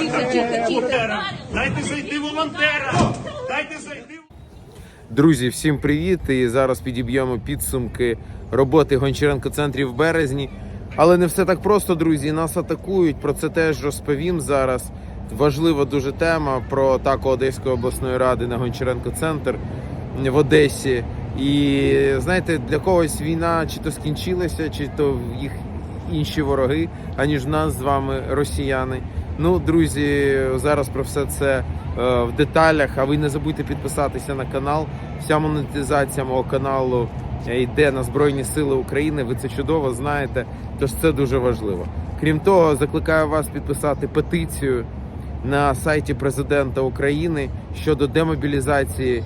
тихо, тихо, тихо. Дайте зайти волонтера! Дайте зайти! Друзі, всім привіт! І зараз підіб'ємо підсумки роботи Гончаренко центрів в березні. Але не все так просто, друзі. Нас атакують. Про це теж розповім зараз. Важлива дуже тема про атаку Одеської обласної ради на Гончаренко центр в Одесі. І знаєте, для когось війна чи то скінчилася, чи то їх інші вороги, аніж нас з вами росіяни. Ну, друзі, зараз про все це е, в деталях. А ви не забудьте підписатися на канал. Вся монетизація мого каналу е, йде на Збройні Сили України. Ви це чудово знаєте. Тож це дуже важливо. Крім того, закликаю вас підписати петицію на сайті президента України щодо демобілізації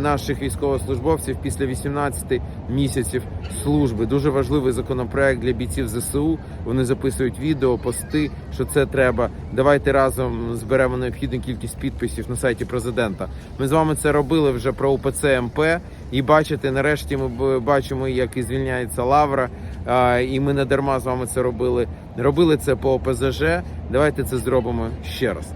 наших військовослужбовців після 18 місяців служби. Дуже важливий законопроект для бійців ЗСУ. Вони записують відео, пости, що це треба. Давайте разом зберемо необхідну кількість підписів на сайті президента. Ми з вами це робили вже про УПЦ МП. І бачите, нарешті ми бачимо, як і звільняється Лавра. І ми не дарма з вами це робили. Робили це по ОПЗЖ. Давайте це зробимо ще раз.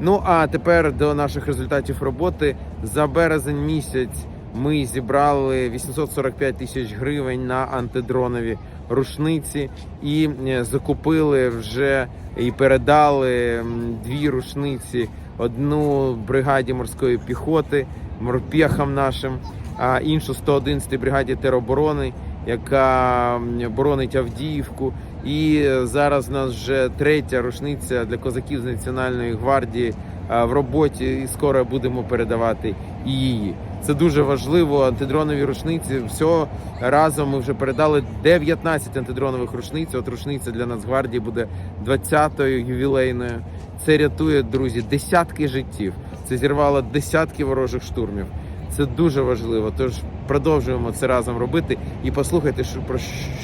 Ну а тепер до наших результатів роботи за березень місяць. Ми зібрали 845 тисяч гривень на антидронові рушниці і е, закупили вже і передали дві рушниці: одну бригаді морської піхоти, морпехам нашим, а іншу 111 бригаді тероборони, яка боронить Авдіївку. І зараз у нас вже третя рушниця для козаків з Національної гвардії в роботі, і скоро будемо передавати і її. Це дуже важливо. Антидронові рушниці. Всього разом ми вже передали 19 антидронових рушниць. От рушниця для Нацгвардії буде 20-ю ювілейною. Це рятує, друзі, десятки життів. Це зірвало десятки ворожих штурмів. Це дуже важливо. Тож продовжуємо це разом робити. І послухайте, що про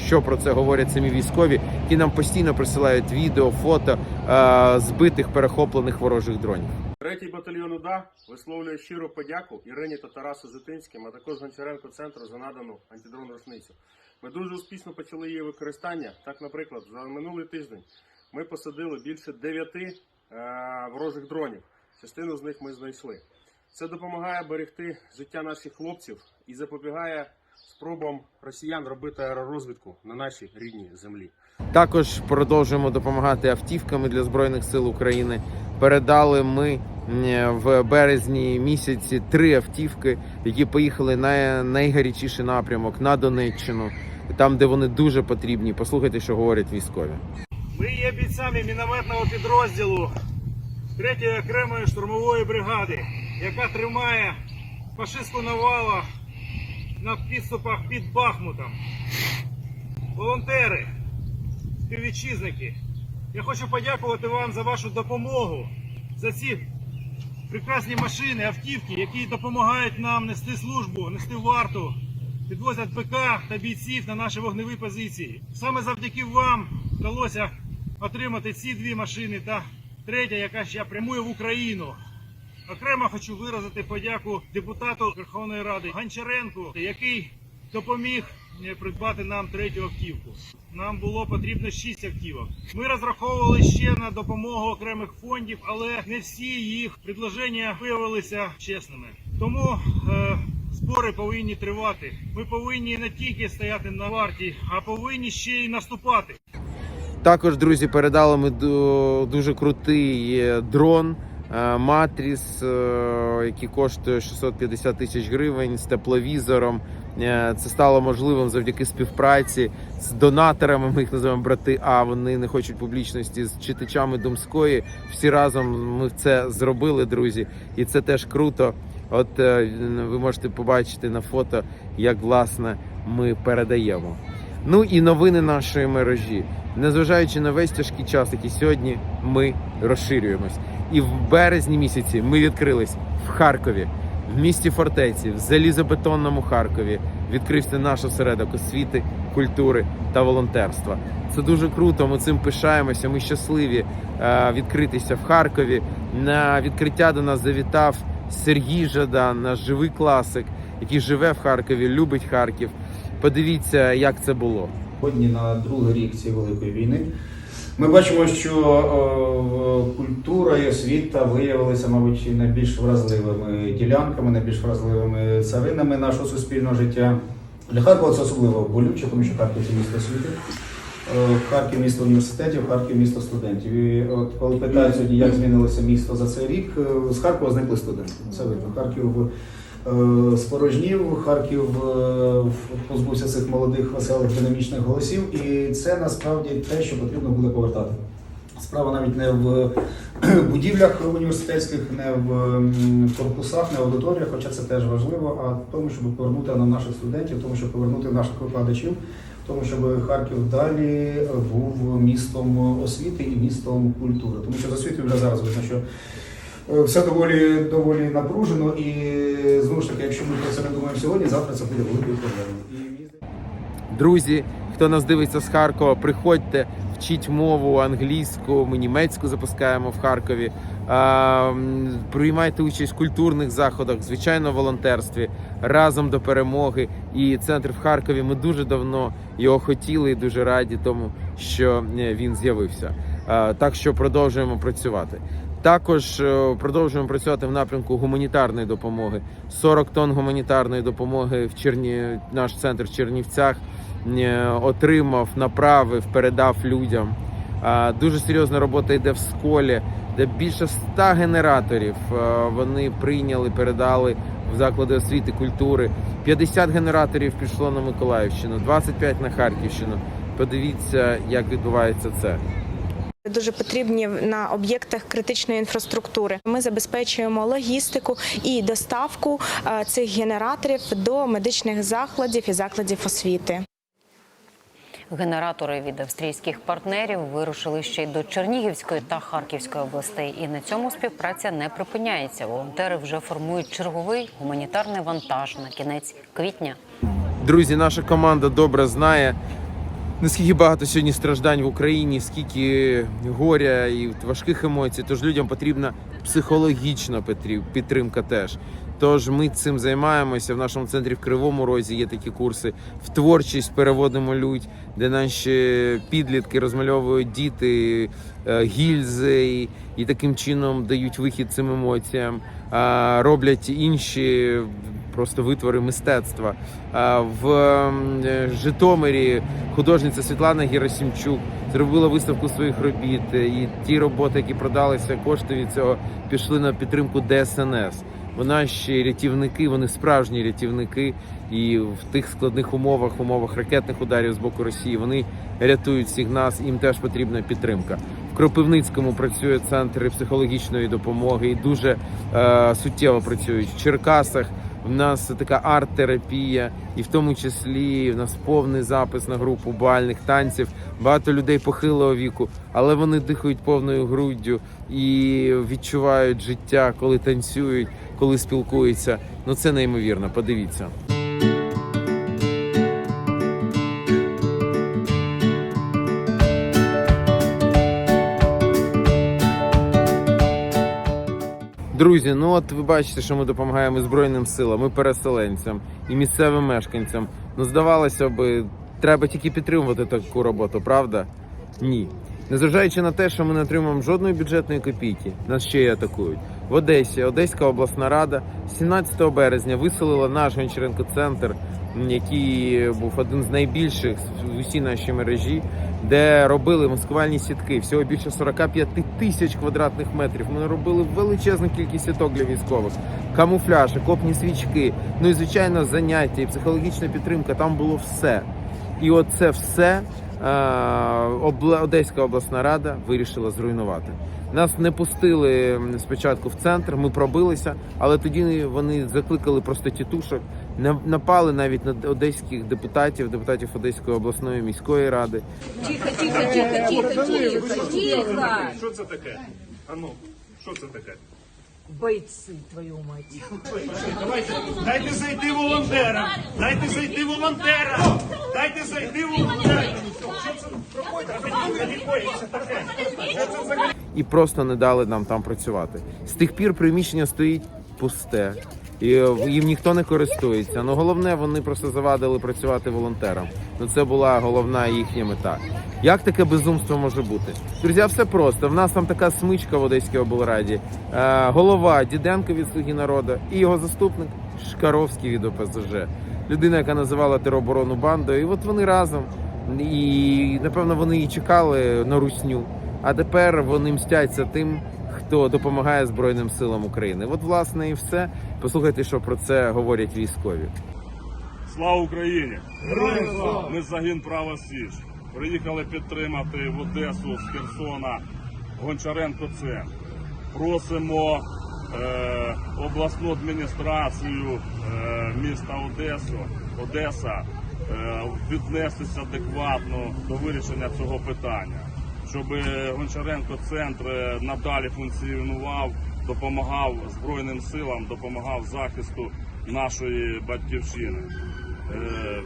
що про це говорять самі військові, які нам постійно присилають відео, фото е, збитих перехоплених ворожих дронів. Третій батальйон УДА висловлює щиру подяку Ірині та Тарасу Зитинським, а також Гончаренко центру за надану антидрон рушницю. Ми дуже успішно почали її використання. Так, наприклад, за минулий тиждень ми посадили більше дев'яти е, ворожих дронів. Частину з них ми знайшли. Це допомагає берегти життя наших хлопців і запобігає спробам росіян робити аеророзвідку на нашій рідній землі. Також продовжуємо допомагати автівками для збройних сил України. Передали ми в березні місяці три автівки, які поїхали на найгарячіший напрямок на Донеччину, там де вони дуже потрібні. Послухайте, що говорять військові. Ми є бійцями мінометного підрозділу 3-ї окремої штурмової бригади, яка тримає фашистську навалу на підступах під Бахмутом. Волонтери, співвітчизники, я хочу подякувати вам за вашу допомогу, за ці прекрасні машини, автівки, які допомагають нам нести службу, нести варту, підвозять БК та бійців на наші вогневі позиції. Саме завдяки вам вдалося отримати ці дві машини та третя, яка ще прямує в Україну. Окремо хочу виразити подяку депутату Верховної Ради Гончаренку, який допоміг е, придбати нам третю автівку. Нам було потрібно шість автівок. Ми розраховували ще на допомогу окремих фондів, але не всі їх предложення виявилися чесними. Тому е, збори повинні тривати. Ми повинні не тільки стояти на варті, а повинні ще й наступати. Також, друзі, передали ми ду- дуже крутий е, дрон. Е, Матріс, е, який коштує 650 тисяч гривень з тепловізором. Е, Це стало можливим завдяки співпраці з донаторами. Ми їх називаємо брати. А вони не хочуть публічності з читачами Думської. Всі разом ми це зробили, друзі, і це теж круто. От ви можете побачити на фото, як власне ми передаємо. Ну і новини нашої мережі. Незважаючи на весь тяжкий час, який сьогодні ми розширюємось. І в березні місяці ми відкрились в Харкові, в місті фортеці, в залізобетонному Харкові. Відкрився наш осередок освіти, культури та волонтерства. Це дуже круто. Ми цим пишаємося. Ми щасливі е, відкритися в Харкові. На відкриття до нас завітав Сергій Жадан, наш живий класик, який живе в Харкові, любить Харків. Подивіться, як це було. Сьогодні на другий рік цієї великої війни. Ми бачимо, що е, культура і освіта виявилися, мабуть, найбільш вразливими ділянками, найбільш вразливими царинами нашого суспільного життя. Для Харкова це особливо болюче, тому що Харків це місто освіти. Е, Харків місто університетів, Харків місто студентів. І от коли питають сьогодні, як змінилося місто за цей рік, е, з Харкова зникли студенти. Це видно. Харків е, спорожнів, Харків е, позбувся цих молодих, веселих, динамічних голосів. І це насправді те, що потрібно буде повертати. Справа навіть не в будівлях університетських, не в корпусах, не в аудиторіях, хоча це теж важливо, а в тому, щоб повернути нам наших студентів, в тому, щоб повернути наших викладачів, в тому, щоб Харків далі був містом освіти і містом культури. Тому що з освітою вже зараз видно, що е, все доволі доволі напружено, і знову ж таки, якщо ми про це не думаємо сьогодні, завтра це буде великою проблемою. Друзі, хто нас дивиться з Харкова, приходьте, вчіть мову англійську, ми німецьку запускаємо в Харкові. Приймайте участь в культурних заходах, звичайно, в волонтерстві разом до перемоги. І центр в Харкові. Ми дуже давно його хотіли і дуже раді тому, що е, він з'явився. Так що продовжуємо працювати. Також е, продовжуємо працювати в напрямку гуманітарної допомоги. 40 тонн гуманітарної допомоги в Черні... наш центр в Чернівцях е, отримав, направив, передав людям. Дуже серйозна робота йде в сколі, де більше 100 генераторів е, вони прийняли, передали в заклади освіти, культури. 50 генераторів пішло на Миколаївщину, 25 на Харківщину. Подивіться, як відбувається це. Дуже потрібні на об'єктах критичної інфраструктури. Ми забезпечуємо логістику і доставку е, цих генераторів до медичних закладів і закладів освіти. Генератори від австрійських партнерів вирушили ще й до Чернігівської та Харківської областей. І на цьому співпраця не припиняється. Волонтери вже формують черговий гуманітарний вантаж на кінець квітня. Друзі, наша команда добре знає, наскільки багато сьогодні страждань в Україні, скільки горя і важких емоцій. Тож людям потрібна психологічна підтримка теж. Тож ми цим займаємося. В нашому центрі в Кривому Розі є такі курси. В творчість переводимо людь, де наші підлітки розмальовують діти е, гільзи і, і таким чином дають вихід цим емоціям. Роблять інші просто витвори мистецтва. В е, Житомирі художниця Світлана Герасимчук зробила виставку своїх робіт. е, І ті роботи, які продалися, кошти від цього пішли на підтримку ДСНС. Бо наші рятівники, вони справжні рятівники, і в тих складних умовах, умовах ракетних ударів з боку Росії, вони рятують всіх нас. Їм теж потрібна підтримка. В Кропивницькому працює центр психологічної допомоги і дуже е, суттєво працюють. В Черкасах в нас така арт-терапія, і в тому числі в нас повний запис на групу бальних танців. Багато людей похилого віку, але вони дихають повною груддю і відчувають життя, коли танцюють, коли спілкуються. Ну це неймовірно. Подивіться. Друзі, ну от ви бачите, що ми допомагаємо Збройним силам, і переселенцям, і місцевим мешканцям. Ну, здавалося б, треба тільки підтримувати таку роботу, правда? Ні. Незважаючи на те, що ми не отримуємо жодної бюджетної копійки, нас ще й атакують. В Одесі Одеська обласна рада 17 березня виселила наш Гончаренко центр, який був один з найбільших в усій нашій мережі, де робили маскувальні сітки. Всього більше 45 тисяч квадратних метрів. Ми робили величезну кількість сіток для військових, камуфляж, окопні свічки. Ну і звичайно, заняття і психологічна підтримка. Там було все. І оце все Одеська обласна рада вирішила зруйнувати. Нас не пустили спочатку в центр, ми пробилися, але тоді вони закликали просто тітушок, на- напали навіть на одеських депутатів, депутатів Одеської обласної міської ради. Тихо, тихо, тихо, тихо, тихо, тихо. Що це таке? Ану, що це таке? Бойцы, твою мать. Давайте, дайте зайти волонтера. Дайте зайти волонтера. Дайте зайти волонтера. І просто не дали нам там працювати. З тих пір приміщення стоїть пусте, і е, їм ніхто не користується. Ну головне, вони просто завадили працювати волонтерам. Ну це була головна їхня мета. Як таке безумство може бути? Друзі, все просто. В нас там така смичка в Одеській облраді. Е, голова Діденко від Слуги народу і його заступник Шкаровський від ОПЗЖ. Людина, яка називала тероборону бандою. І от вони разом. І напевно вони її чекали на русню. А тепер вони мстяться тим, хто допомагає Збройним силам України. От, власне, і все. Послухайте, що про це говорять військові. Слава Україні! Ми загін права Січ. Приїхали підтримати в Одесу з Херсона Гончаренко Центр. Просимо е, обласну адміністрацію е, міста Одесу, Одеса е, віднестися адекватно до вирішення цього питання, щоб Гончаренко Центр е, надалі функціонував, допомагав Збройним силам, допомагав захисту нашої батьківщини. Е,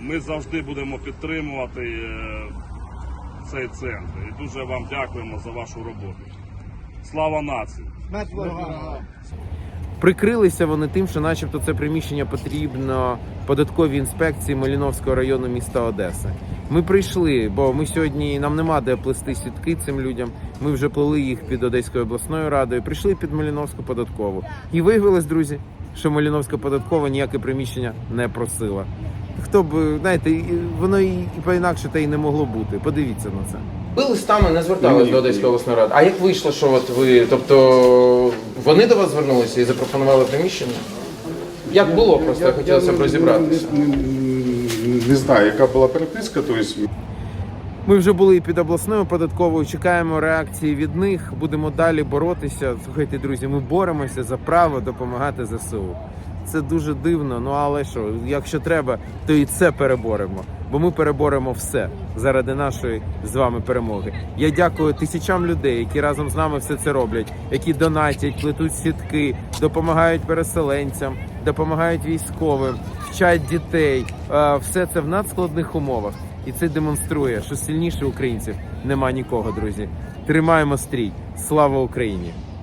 Ми завжди будемо підтримувати е, цей центр. І дуже вам дякуємо за вашу роботу. Слава нації! Прикрилися вони тим, що, начебто, це приміщення потрібно податковій інспекції Маліновського району міста Одеси. Ми прийшли, бо ми сьогодні нам нема де плести сітки цим людям. Ми вже плели їх під Одеською обласною радою. Прийшли під Маліновську податкову. І виявилось, друзі, що Маліновська податкова ніяке приміщення не просила. Хто б знаєте, і- воно і, і по-інакше та й не могло бути. Подивіться на це. Ви листами не звертались до Одеської обласної ради. А як вийшло, що от ви, тобто вони до вас звернулися і запропонували приміщення? Як було, просто хотілося б розібратися. Не, не, не знаю, яка була переписка, то тобто Ми вже були під обласною податковою, чекаємо реакції від них. Будемо далі боротися. Слухайте, друзі, ми боремося за право допомагати ЗСУ. Це дуже дивно. Ну але що, якщо треба, то і це переборемо. Бо ми переборемо все заради нашої з вами перемоги. Я дякую тисячам людей, які разом з нами все це роблять, які донатять, плетуть сітки, допомагають переселенцям, допомагають військовим, вчать дітей. Е, Все це в надскладних умовах. І це демонструє, що сильніше українців нема нікого, друзі. Тримаємо стрій. Слава Україні!